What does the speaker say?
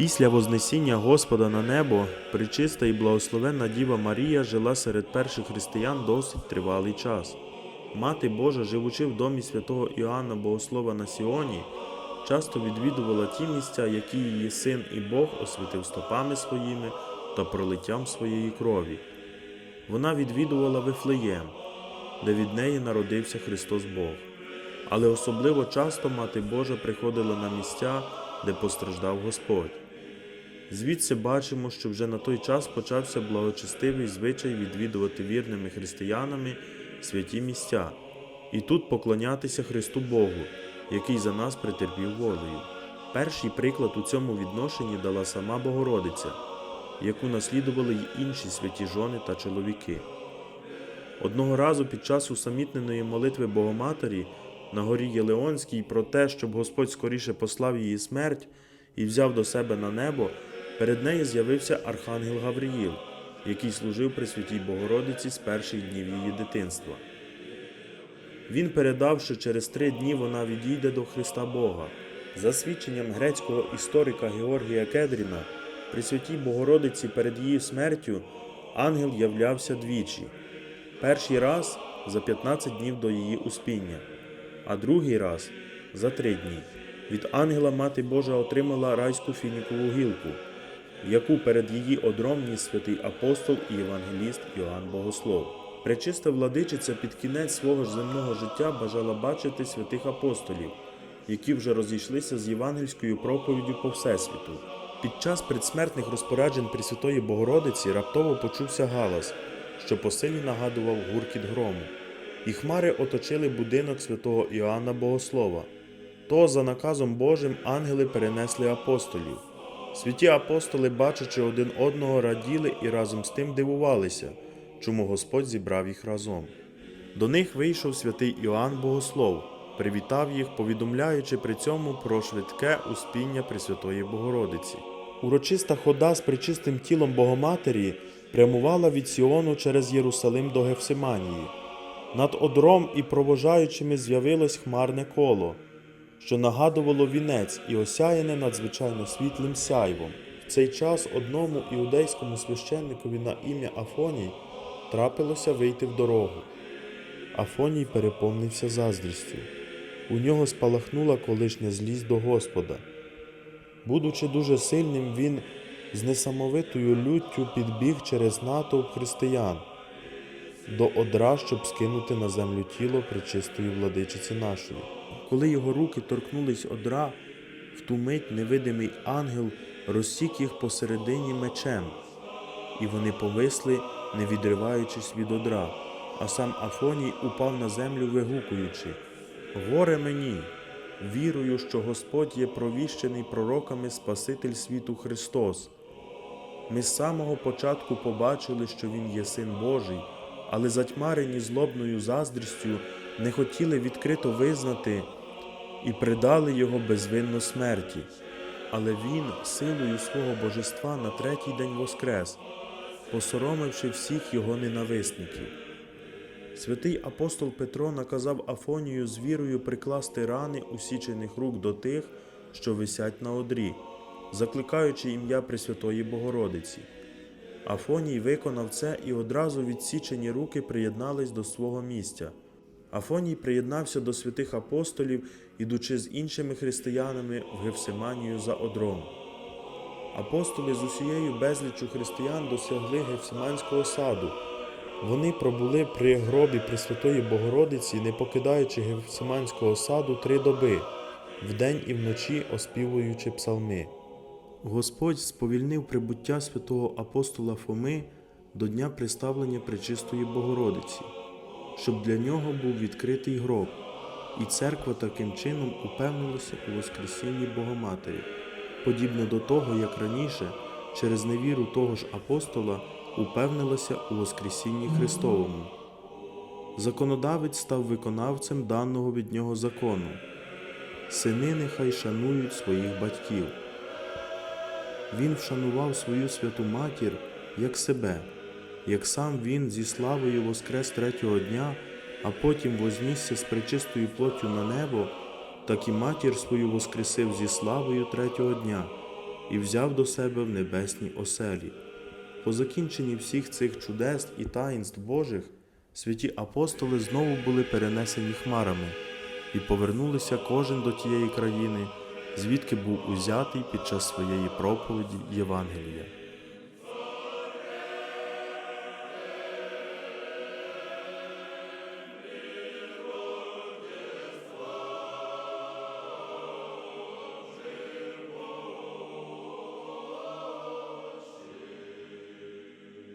Після Вознесіння Господа на небо пречиста і благословенна Діва Марія жила серед перших християн досить тривалий час. Мати Божа, живучи в домі святого Іоанна Богослова на Сіоні, часто відвідувала ті місця, які її син і Бог освятив стопами своїми та пролиттям своєї крові. Вона відвідувала Вифлеєм, де від неї народився Христос Бог. Але особливо часто Мати Божа приходила на місця, де постраждав Господь. Звідси бачимо, що вже на той час почався благочестивий звичай відвідувати вірними християнами святі місця, і тут поклонятися Христу Богу, який за нас претерпів волею. Перший приклад у цьому відношенні дала сама Богородиця, яку наслідували й інші святі жони та чоловіки. Одного разу під час усамітненої молитви Богоматері на горі Єлеонській про те, щоб Господь скоріше послав її смерть і взяв до себе на небо, перед нею з'явився Архангел Гавриїл, який служив при святій Богородиці з перших днів її дитинства. Він передав, що через три дні вона відійде до Христа Бога. За свідченням грецького історика Георгія Кедріна, при святій Богородиці перед її смертю ангел являвся двічі. Перший раз за 15 днів до її успіння, а другий раз за три дні. Від ангела Мати Божа отримала райську фінікову гілку, яку перед її одром святий апостол і євангеліст Йоанн Богослов. Пречиста владичиця під кінець свого ж земного життя бажала бачити святих апостолів, які вже розійшлися з євангельською проповіддю по всесвіту. Під час предсмертних розпоряджень Пресвятої Богородиці раптово почувся галас, що по силі нагадував гуркіт грому, і хмари оточили будинок святого Іоанна Богослова. То за наказом Божим ангели перенесли апостолів. Святі апостоли, бачачи один одного, раділи і разом з тим дивувалися, чому Господь зібрав їх разом. До них вийшов святий Іоанн Богослов, привітав їх, повідомляючи при цьому про швидке успіння Пресвятої Богородиці. Урочиста хода з причистим тілом Богоматері прямувала від Сіону через Єрусалим до Гефсиманії. Над одром і провожаючими з'явилось хмарне коло, що нагадувало вінець і осяяне надзвичайно світлим сяйвом. В цей час одному іудейському священникові на ім'я Афоній трапилося вийти в дорогу. Афоній переповнився заздрістю. У нього спалахнула колишня злість до Господа. Будучи дуже сильним, він з несамовитою люттю підбіг через натовп християн до одра, щоб скинути на землю тіло пречистої владичиці нашої. Коли його руки торкнулись одра, в ту мить невидимий ангел розсік їх посередині мечем, і вони повисли, не відриваючись від одра, а сам Афоній упав на землю, вигукуючи Горе мені! Вірую, що Господь є провіщений пророками Спаситель світу Христос. Ми з самого початку побачили, що Він є Син Божий, але затьмарені злобною заздрістю не хотіли відкрито визнати і предали Його безвинно смерті. Але Він силою свого божества на третій день воскрес, посоромивши всіх його ненависників. Святий апостол Петро наказав Афонію з вірою прикласти рани усічених рук до тих, що висять на одрі, закликаючи ім'я Пресвятої Богородиці. Афоній виконав це і одразу відсічені руки приєднались до свого місця. Афоній приєднався до святих апостолів, ідучи з іншими християнами в Гефсиманію за одром. Апостоли з усією безліччю християн досягли Гефсиманського саду. Вони пробули при гробі Пресвятої Богородиці, не покидаючи Гефсиманського саду три доби, вдень і вночі оспівуючи псалми. Господь сповільнив прибуття святого апостола Фоми до дня представлення Пречистої Богородиці, щоб для нього був відкритий гроб, і церква таким чином упевнилася у Воскресінні Богоматері, подібно до того, як раніше, через невіру того ж апостола упевнилася у Воскресінні Христовому. Законодавець став виконавцем даного від нього закону. Сини нехай шанують своїх батьків. Він вшанував свою святу матір як себе, як сам він зі славою воскрес третього дня, а потім вознісся з пречистою плоттю на небо, так і матір свою воскресив зі славою третього дня, і взяв до себе в небесній оселі. По закінченні всіх цих чудес і таїнств Божих, святі апостоли знову були перенесені хмарами і повернулися кожен до тієї країни, звідки був узятий під час своєї проповіді Євангелія.